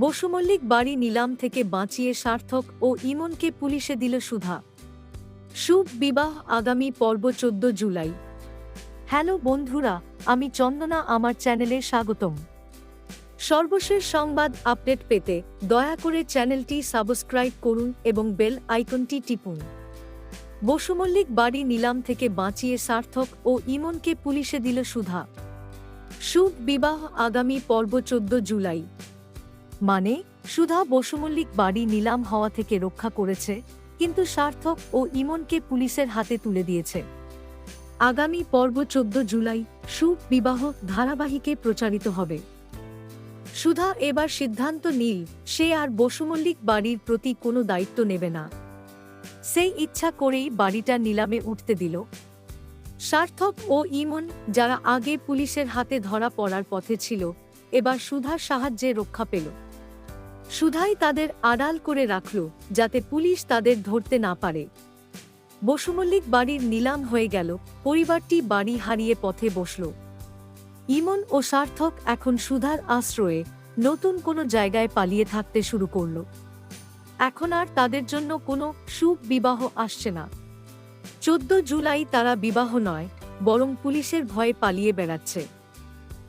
বসুমল্লিক বাড়ি নিলাম থেকে বাঁচিয়ে সার্থক ও ইমনকে পুলিশে দিল সুধা। শুভ বিবাহ আগামী পর্ব চোদ্দ জুলাই। হ্যালো বন্ধুরা, আমি চন্দনা, আমার চ্যানেলে স্বাগতম। সর্বশেষ সংবাদ আপডেট পেতে দয়া করে চ্যানেলটি সাবস্ক্রাইব করুন এবং বেল আইকনটি টিপুন। বসুমল্লিক বাড়ি নিলাম থেকে বাঁচিয়ে সার্থক ও ইমনকে পুলিশে দিল সুধা। শুভ বিবাহ আগামী পর্ব চোদ্দ জুলাই। মানে সুধা বসুমল্লিক বাড়ি নিলাম হওয়া থেকে রক্ষা করেছে, কিন্তু সার্থক ও ইমনকে পুলিশের হাতে তুলে দিয়েছে। আগামী পর্ব চোদ্দ জুলাই শুভ বিবাহ ধারাবাহিকে প্রচারিত হবে। সুধা এবার সিদ্ধান্ত নীল, সে আর বসুমল্লিক বাড়ির প্রতি কোনো দায়িত্ব নেবে না। সেই ইচ্ছা করেই বাড়িটা নিলামে উঠতে দিল। সার্থক ও ইমন, যারা আগে পুলিশের হাতে ধরা পড়ার পথে ছিল, এবার সুধার সাহায্যে রক্ষা পেল। সুধাই তাদের আড়াল করে রাখল, যাতে পুলিশ তাদের ধরতে না পারে। বসুমল্লিক বাড়ির নিলাম হয়ে গেল, পরিবারটি বাড়ি হারিয়ে পথে বসল। ইমন ও সার্থক এখন সুধার আশ্রয়ে নতুন কোনো জায়গায় পালিয়ে থাকতে শুরু করল। এখন আর তাদের জন্য কোনো শুভ বিবাহ আসছে না। চোদ্দ জুলাই তারা বিবাহ নয়, বরং পুলিশের ভয়ে পালিয়ে বেড়াচ্ছে।